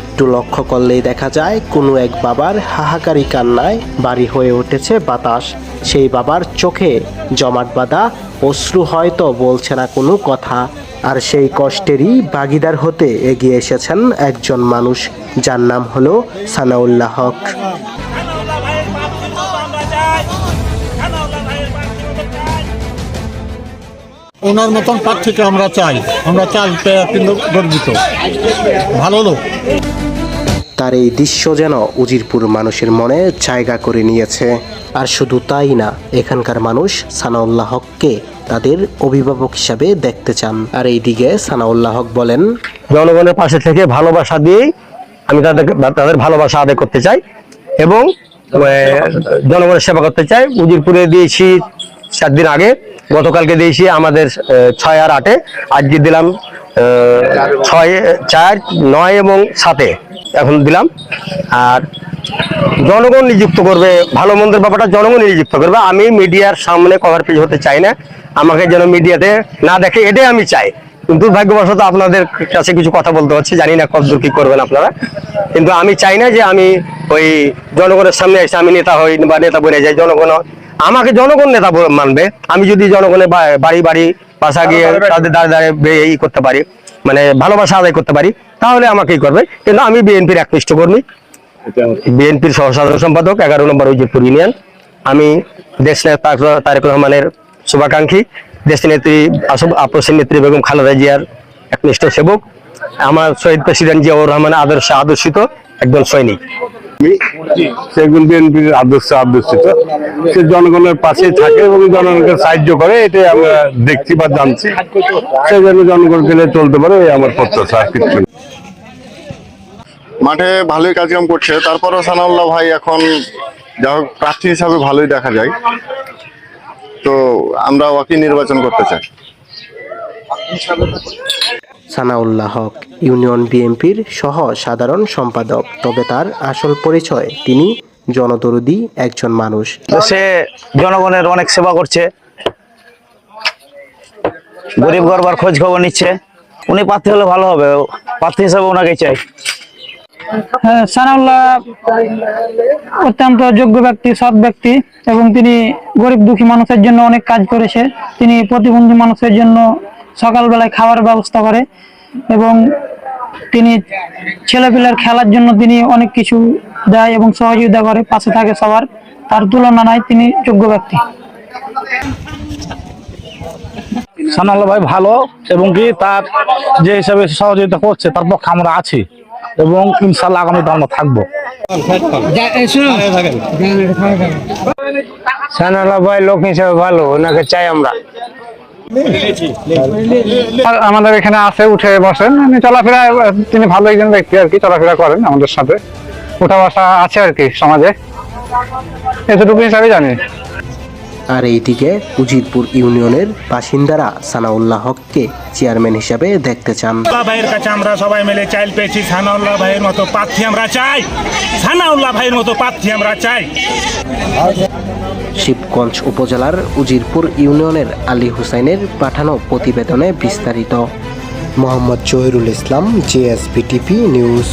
একটু লক্ষ্য করলেই দেখা যায় কোনো এক বাবার হাহাকারি কান্নায় বাড়ি হয়ে উঠেছে বাতাস। সেই বাবার চোখে জমাট বাঁধা অশ্রু হয়তো বলছে না কোনো কথা। আর সেই কষ্টেরই ভাগিদার হতে এগিয়ে এসেছেন একজন মানুষ, যার নাম হলো সানাউল্লাহ হক। ওনার মতন প্রার্থীকে আমরা চাই। আমরা চাই কিন্তু গর্বিত। ভালো লোক। তার এই দৃশ্য যেন উজিরপুর মানুষের মনে জায়গা করে নিয়েছে। আর শুধু তাই না এখানকার মানুষ সানাউল্লাহ হককে তাদের অভিভাবক হিসাবে দেখতে চান। আর এইদিকে সানাউল্লাহ হক বলেন জনগণের পাশে থেকে ভালোবাসা দিয়েই আমি তাদেরকে তাদের ভালোবাসা আদায় করতে চাই এবং জনগণের সেবা করতে চাই। উজিরপুরে দিয়েছি চার দিন আগে। গতকালকে দিয়েছি, আমাদের ছয় আর আটে। আজকে দিলাম ছয়, চার, নয় এবং সাতে এখন দিলাম। আর জনগণ নিযুক্ত করবে, ভালো মন্দের ব্যাপারটা জনগণ নিযুক্ত করবে। আমি মিডিয়ার সামনে কভার পেজ হতে চাই না। আমাকে যেন মিডিয়াতে না দেখে, এটাই আমি চাই। কিন্তু দুর্ভাগ্যবশত আপনাদের কাছে কিছু কথা বলতে হচ্ছে, জানি না কতদূর কি করবেন আপনারা। কিন্তু আমি চাই না যে আমি ওই জনগণের সামনে এসে আমি নেতা হই বা নেতা বলে যাই, জনগণ আমাকে জনগণ নেতা মানবে। আমি যদি জনগণের বাড়ি বাড়ি বাসা গিয়ে তাদের দাঁড়ে দাঁড়িয়ে ই করতে পারি মানে ভালোবাসা আদায় করতে পারি তাহলে আমাকেই করবে কিন্তু আমি বিএনপির একনিষ্ঠ কর্মী। বিএনপির সহসাধারণ সম্পাদক এগারো নম্বর উজিরপুর ইউনিয়ন। আমি দেশ নেতা তারেক রহমানের শুভাকাঙ্ক্ষী। দেশ নেত্রী আপসের নেত্রী বেগম খালেদা জিয়ার একনিষ্ঠ সেবক। আমার শহীদ প্রেসিডেন্ট জিয়াউর রহমানের আদর্শে আদর্শিত একজন সৈনিক। সেগুন বিএনপির আদর্শ, আদর্শিত। সে জনগণের পাশে থাকে এবং জনগণকে সাহায্য করে, এটাই আমরা দেখছি বা জানছি। সে জনগণকে নিয়ে চলতে পারে, এই আমার প্রত্যাশা মাঠে ভালোই কাজকাম করছে। তারপরেও সানাউল্লাহ ভাই এখন যা হোক প্রার্থী হিসাবে ভালোই দেখা যায়। তো আমরা ওকে নির্বাচন করতে চাই। সানাউল্লাহ হক ইউনিয়ন বিএনপির সহ সাধারণ সম্পাদক। তবে তার আসল পরিচয় তিনি জনদরদি একজন মানুষ। সে জনগণের অনেক সেবা করছে। গরিব গরবার খোঁজ খবর নিচ্ছে। উনি প্রার্থী হলে ভালো হবে। প্রার্থী হিসাবে ওনাকে চাই। হ্যাঁ, সানাউল্লাহ অত্যন্ত যোগ্য ব্যক্তি সৎ ব্যক্তি এবং তিনি গরিব দুঃখী মানুষের জন্য অনেক কাজ করেছে। তিনি প্রতিবন্ধী মানুষের জন্য সকালবেলায় খাওয়ার ব্যবস্থা করে এবং তিনি ছেলেপিলের খেলার জন্য তিনি অনেক কিছু দেয় এবং সহযোগিতা করে পাশে থাকে সবার। তার তুলনা নাই তিনি যোগ্য ব্যক্তি। সানাল্লা ভাই ভালো এবং কি তার যে হিসাবে সহযোগিতা করছে তার পক্ষে আমরা আছি এবং ইনশাল্লাহ আগামীতে আমরা থাকব। সানাল্লাহ ভাই লোক হিসেবে ভালো ওনাকে চাই আমরা। আমাদের এখানে আছে, উঠে বসেন। চলাফেরা, তিনি ভালো একজন ব্যক্তি আর কি, চলাফেরা করেন আমাদের সাথে। উঠা বসা আছে আর কি সমাজে। এতটুকু হিসাবে জানি। আর এইদিকে উজিরপুর ইউনিয়নের বাসিন্দারা সানাউল্লাহ হককে চেয়ারম্যান হিসাবে দেখতে চান। ভাইয়ের কাছে আমরা সবাই মিলে চাইল পেয়েছি সানাউল্লাহ ভাইয়ের মতো প্রার্থী আমরা চাই। সানাউল্লাহ ভাইয়ের মতো প্রার্থী আমরা চাই। শিবগঞ্জ উপজেলার উজিরপুর ইউনিয়নের আলী হুসাইনের পাঠানো প্রতিবেদনে বিস্তারিত। Mohammad Jahirul Islam JSB TV news.